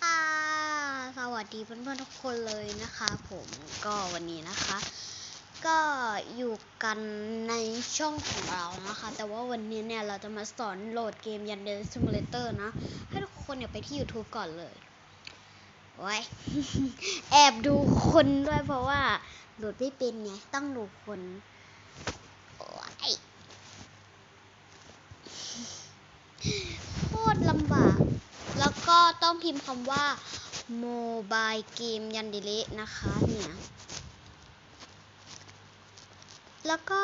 ค่ะ สวัสดีเพื่อนๆทุกคนเลยนะคะ ผมก็วันนี้นะคะ ก็อยู่กันในช่องของเรานะคะ แต่ว่าวันนี้เนี่ยเราจะมาสอนโหลดเกมยันเดนซิมูเลเตอร์นะ ให้ทุกคนเนี่ยไปที่ YouTube ก่อนเลยไว้แอบดูคนด้วยเพราะว่าโหลดไม่เป็นไงต้องดูคนโอ้ยโคตรลำบาก แล้ว ก็ต้องพิมพ์คำว่า mobile game ยันดิลินะคะเนี่ย แล้วก็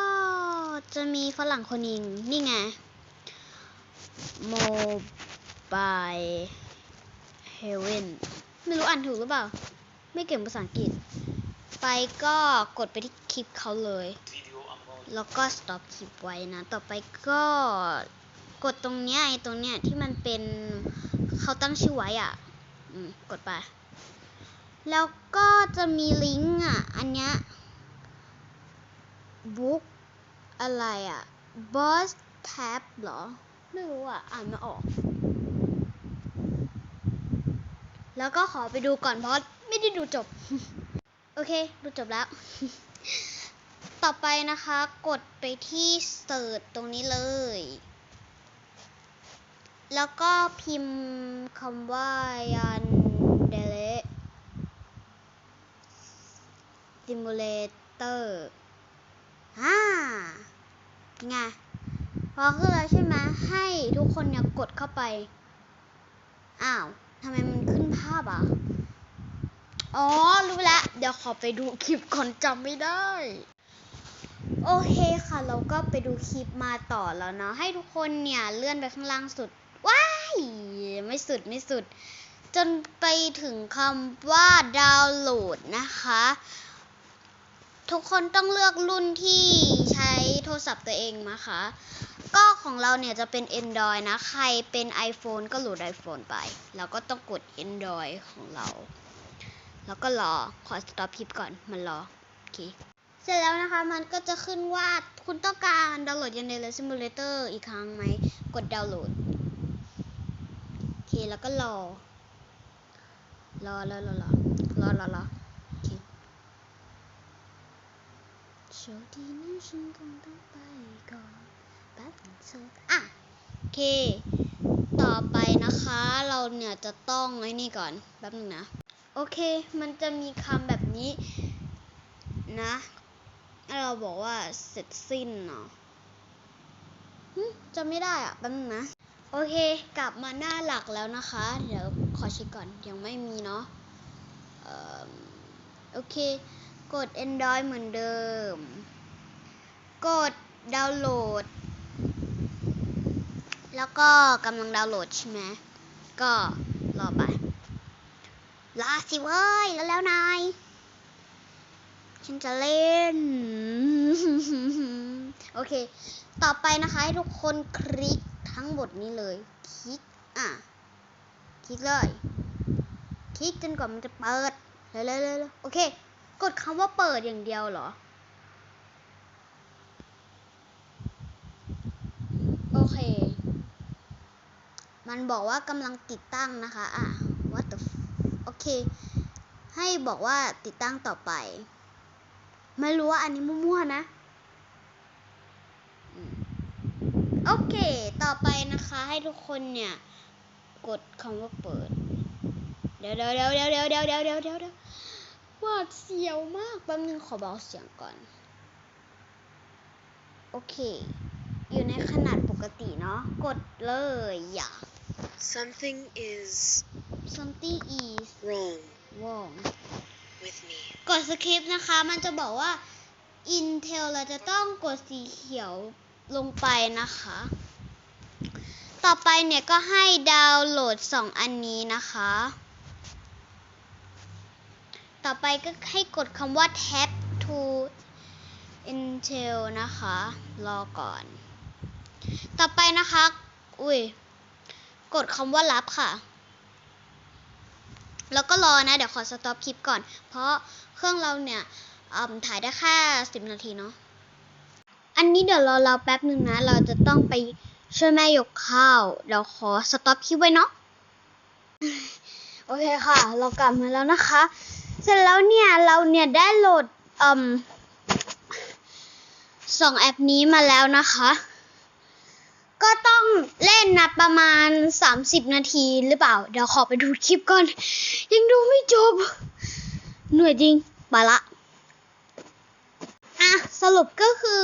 จะมีฝรั่งคนหนึ่งนี่ไง mobile heaven ไม่รู้อ่านถูกหรือเปล่า ไม่เก่งภาษาอังกฤษ ไปก็กดไปที่คลิปเขาเลย แล้วก็ stop คลิปไว้นะ ต่อไปก็กดตรงเนี้ยไอ้ตรงเนี้ยที่มันเป็น เขาตั้งชื่อไว้อะ อืม กดไป แล้วก็จะมีลิงก์อะ อันเนี้ยบุ๊กอะไรอะ boss tab เหรอ ไม่รู้อะ อ่านไม่ออก แล้วก็ขอไปดูก่อนเพราะไม่ได้ดูจบ โอเค ดูจบแล้ว ต่อไปนะคะ กดไปที่เสิร์ชตรงนี้เลย แล้วก็พิมพ์คำว่ายันเดเลซิมูเลเตอร์ฮ่าไงพอขึ้นแล้วใช่ไหมให้ทุกคนเนี่ยกดเข้าไป อ้าวทำไมมันขึ้นภาพอะ อ๋อ รู้แล้ว เดี๋ยวขอไปดูคลิปก่อนจำไม่ได้ โอเคค่ะ เราก็ไปดูคลิปมาต่อแล้วเนาะ ให้ทุกคนเนี่ย เลื่อนไปข้างล่างสุด ว้ายไม่สุดไม่สุด จนไปถึงคำว่าดาวน์โหลดนะคะ ทุกคนต้องเลือกรุ่นที่ใช้โทรศัพท์ตัวเองนะคะ ก็ของเราเนี่ยจะเป็น Android นะ ใครเป็น iPhone ก็โหลด iPhone ไป แล้วก็ต้องกด Android ของเรา แล้วก็รอ ขอ stop คลิปก่อน มันรอ โอเคเสร็จแล้วนะคะมันก็จะขึ้นว่าคุณต้องการดาวน์โหลดยันเดลซิมูเลเตอร์อีกครั้งไหม กดดาวน์โหลด แล้วก็รอ รอรอรอรอรอรอรอโอเคโชคดีนะฉันคงต้องไปก่อนแป๊บนึงเธออะโอเค ต่อไปนะคะเราเนี่ยจะต้องไอ้นี่ก่อนแป๊บนึงนะ โอเค มันจะมีคำแบบนี้นะเราบอกว่าเสร็จสิ้นเนาะจำไม่ได้อะแป๊บนึงนะ โอเค กลับมาหน้าหลักแล้วนะคะ เดี๋ยวขอเช็คก่อน ยังไม่มีเนาะโอเค กด Android เหมือนเดิม กดดาวน์โหลด แล้วก็กำลังดาวน์โหลดใช่ไหม ก็รอไปรอสิเว้ย แล้วแล้วนาย ฉันจะเล่น โอเค ต่อไปนะคะ ให้ทุกคนคลิก ทั้งหมดนี้เลย คลิก อะ คลิกเลย คลิกจนกว่ามันจะเปิดเร็วๆๆโอเค กดคำว่าเปิดอย่างเดียวเหรอ โอเค มันบอกว่ากำลังติดตั้งนะคะ อะ what the โอเค ให้บอกว่าติดตั้งต่อไป ไม่รู้ว่าอันนี้มั่วๆนะอืม โอเค ต่อไปนะคะให้ทุกคนเนี่ย กดคำว่าเปิด เดี๋ยวเดี๋ยวเดี๋ยวเดี๋ยวเดี๋ยวเดี๋ยวเดี๋ยวเดี๋ยวเดี๋ยวเดี๋ยวหวาดเสียวมาก แป๊บนึงขอเบาเสียงก่อน โอเค อยู่ในขนาดปกติเนาะ กดเลยอย่า Something is something is wrong wrong with me. กดสคริปต์นะคะ มันจะบอกว่า Intel เราจะต้องกดสีเขียว ลงไปนะคะ ต่อไปเนี่ยก็ให้ดาวน์โหลด 2 อันนี้นะคะ ต่อไปก็ให้กดคำว่า tab to Intel นะคะ รอก่อน ต่อไปนะคะ อุ้ย กดคำว่ารับค่ะ แล้วก็รอนะ เดี๋ยวขอสต็อปคลิปก่อน เพราะเครื่องเราเนี่ยถ่ายได้แค่สิบนาทีเนาะ อันนี้เดี๋ยวรอเราแป๊บหนึ่งนะ เราจะต้องไปช่วยแม่ยกข้าวเดี๋ยวขอสต็อปคลิปไว้เนาะ โอเคค่ะ เรากลับมาแล้วนะคะ เสร็จแล้วเนี่ยเราเนี่ยได้โหลดอืมสองแอปนี้มาแล้วนะคะ ก็ต้องเล่นนะประมาณ 30 นาทีหรือเปล่า เดี๋ยวขอไปดูคลิปก่อน ยังดูไม่จบเหนื่อยจริงไปละ อะ สรุปก็คือ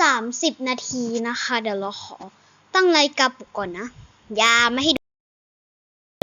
30 นาทีนะคะ เดี๋ยวเราขอตั้งรายกาปลุกก่อนนะ อย่าไม่ให้